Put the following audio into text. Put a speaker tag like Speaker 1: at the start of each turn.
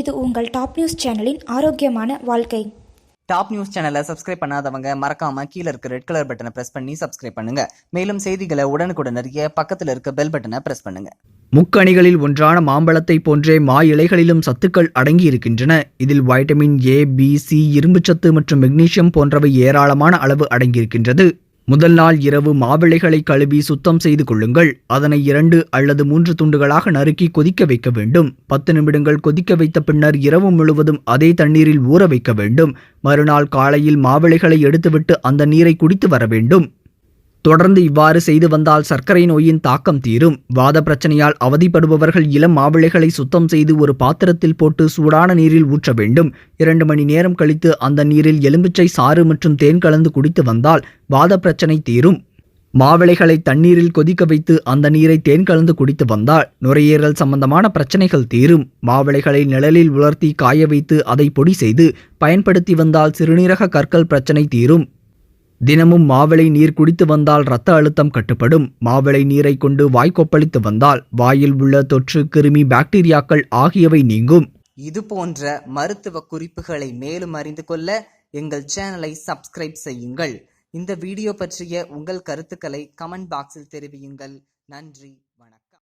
Speaker 1: இது உங்கள் top news சேனலின் ஆரோக்கியமான வாழ்க்கை.
Speaker 2: டாப் நியூஸ் சேனலை சப்ஸ்கிரைப் பண்ணாதவங்க மறக்காம கீழ இருக்க ரெட் கலர் பட்டனை பிரஸ் பண்ணி சப்ஸ்கிரைப் பண்ணுங்க. மேலும் செய்திகளை உடனுக்குடன் அறிய பக்கத்துல இருக்க பெல் பட்டனை பிரஸ் பண்ணுங்க.
Speaker 3: முக்கணிகளில் ஒன்றான மாம்பழத்தை போன்றே மா இலைகளிலும் சத்துக்கள் அடங்கி இருக்கின்றன. இதில் வைட்டமின் ஏ பி சி இரும்புச்சத்து மற்றும் மெக்னீசியம் போன்றவை ஏராளமான அளவு அடங்கியிருக்கின்றது முதல் நாள் இரவு மாவிளைகளை கழுவி சுத்தம் செய்து கொள்ளுங்கள். அதனை இரண்டு அல்லது மூன்று துண்டுகளாக நறுக்கி கொதிக்க வைக்க வேண்டும். பத்து நிமிடங்கள் கொதிக்க வைத்த பின்னர் இரவு முழுவதும் அதே தண்ணீரில் ஊற வைக்க வேண்டும். மறுநாள் காலையில் மாவிளைகளை எடுத்துவிட்டு அந்த நீரை குடித்து வர வேண்டும். தொடர்ந்து இவ்வாறு செய்து வந்தால் சர்க்கரை நோயின் தாக்கம் தீரும். வாத பிரச்சனையால் அவதிப்படுபவர்கள் இளம் மாவிளைகளை சுத்தம் செய்து ஒரு பாத்திரத்தில் போட்டு சூடான நீரில் ஊற்ற வேண்டும். இரண்டு மணி நேரம் கழித்து அந்த நீரில் எலும்பிச்சை சாறு மற்றும் தேன் கலந்து குடித்து வந்தால் வாத பிரச்சனை தீரும். மாவிளைகளை தண்ணீரில் கொதிக்க வைத்து அந்த நீரை தேன் கலந்து குடித்து வந்தால் நுரையீரல் சம்பந்தமான பிரச்சனைகள் தீரும். மாவிளைகளை நிழலில் உலர்த்தி காய வைத்து அதை பொடி செய்து பயன்படுத்தி வந்தால் சிறுநீரக கற்கள் பிரச்சனை தீரும். தினமும் மாவிளை நீர் குடித்து வந்தால் இரத்த அழுத்தம் கட்டுப்படும். மாவிளை நீரை கொண்டு வாய் கொப்பளித்து வந்தால் வாயில் உள்ள தொற்று கிருமி பாக்டீரியாக்கள் ஆகியவை நீங்கும்.
Speaker 2: இது போன்ற மருத்துவ குறிப்புகளை மேலும் அறிந்து கொள்ள எங்கள் சேனலை சப்ஸ்கிரைப் செய்யுங்கள். இந்த வீடியோ பற்றிய உங்கள் கருத்துக்களை கமெண்ட் பாக்ஸில் தெரிவியுங்கள். நன்றி.